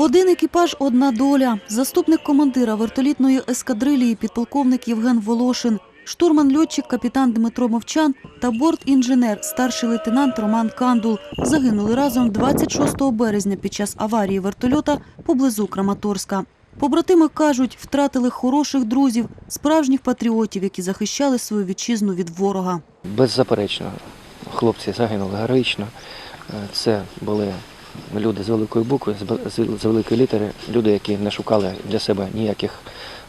Один екіпаж, одна доля. Заступник командира вертолітної ескадрилії підполковник Євген Волошин, штурман-льотчик капітан Дмитро Мовчан та борт-інженер старший лейтенант Роман Кандул загинули разом 26 березня під час аварії вертольота поблизу Краматорська. Побратими кажуть, втратили хороших друзів, справжніх патріотів, які захищали свою вітчизну від ворога. Беззаперечно, хлопці загинули героїчно. Е, Це були люди з великої букви, з великої літери, люди, які не шукали для себе ніяких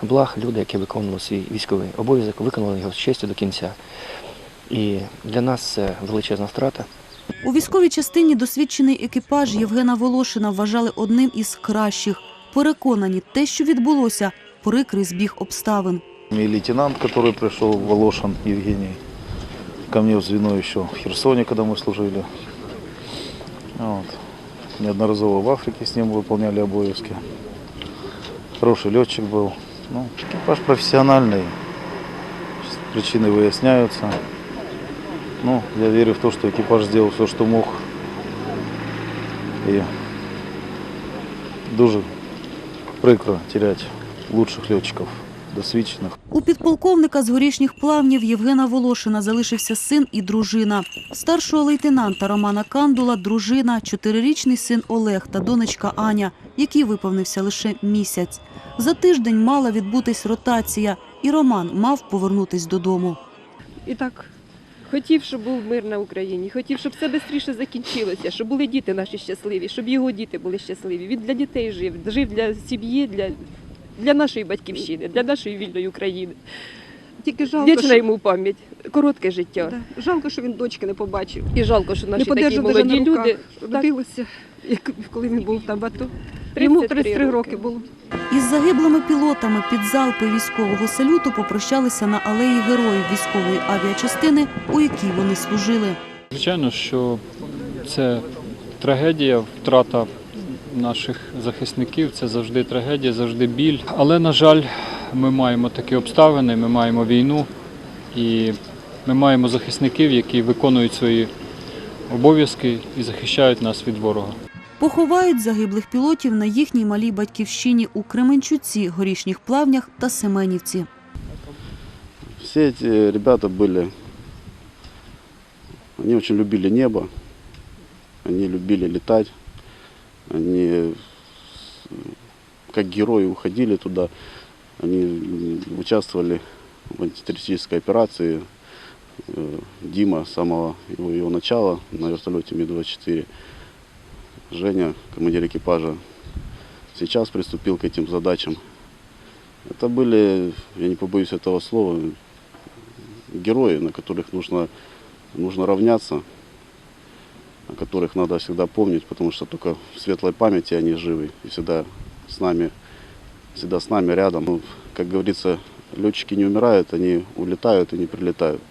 благ, люди, які виконували свій військовий обов'язок, виконали його з честю до кінця. І для нас це величезна втрата. У військовій частині досвідчений екіпаж Євгена Волошина вважали одним із кращих. Переконані, те, що відбулося, прикрий збіг обставин. И лейтенант, который пришел, Волошин Евгений, ко мне в звено еще в Херсоне, когда мы служили. Вот. Неодноразово в Африке с ним выполняли обовязки. Хороший летчик был. Ну, экипаж профессиональный. Причины выясняются. Ну, я верю в то, что экипаж сделал все, что мог. И дуже прикро терять лучших летчиков, досвідчених. У підполковника з горішніх плавнів Євгена Волошина залишився син і дружина. Старшого лейтенанта Романа Кандула – дружина, чотирирічний син Олег та донечка Аня, який виповнився лише місяць. За тиждень мала відбутись ротація, і Роман мав повернутись додому. І так хотів, щоб був мир на Україні, хотів, щоб все швидше закінчилося, щоб були діти наші щасливі, щоб його діти були щасливі. Він для дітей жив, жив для сім'ї, для, для нашої батьківщини, для нашої вільної України. Тільки жалко, Вічна що, йому пам'ять, коротке життя. да, жалко, що він дочки не побачив. І жалко, що Не наші такі на молоді руках. люди. Так, Родилися, як, коли він був там в АТО. Йому 33 33 роки роки. було. Із загиблими пілотами під залпи військового салюту попрощалися на алеї героїв військової авіачастини, у якій вони служили. Звичайно, що це трагедія, втрата наших захисників, це завжди трагедія, завжди біль. Але, на жаль, ми маємо такі обставини, ми маємо війну і ми маємо захисників, які виконують свої обов'язки і захищають нас від ворога. Поховають загиблих пілотів на їхній малій батьківщині у Кременчуці, Горішніх Плавнях та Семенівці. Все эти ребята были, они очень любили небо, они любили летать, они как герои уходили туда, они участвовали в антитеррористической операции. Э, Дима с самого его, его начала на вертолете Ми-24. Женя, командир экипажа, сейчас приступил к этим задачам. Это были, я не побоюсь этого слова, герои, на которых нужно, нужно равняться, о которых надо всегда помнить, потому что только в светлой памяти они живы и всегда с нами, всегда с нами рядом. Ну, как говорится, летчики не умирают, они улетают и не прилетают.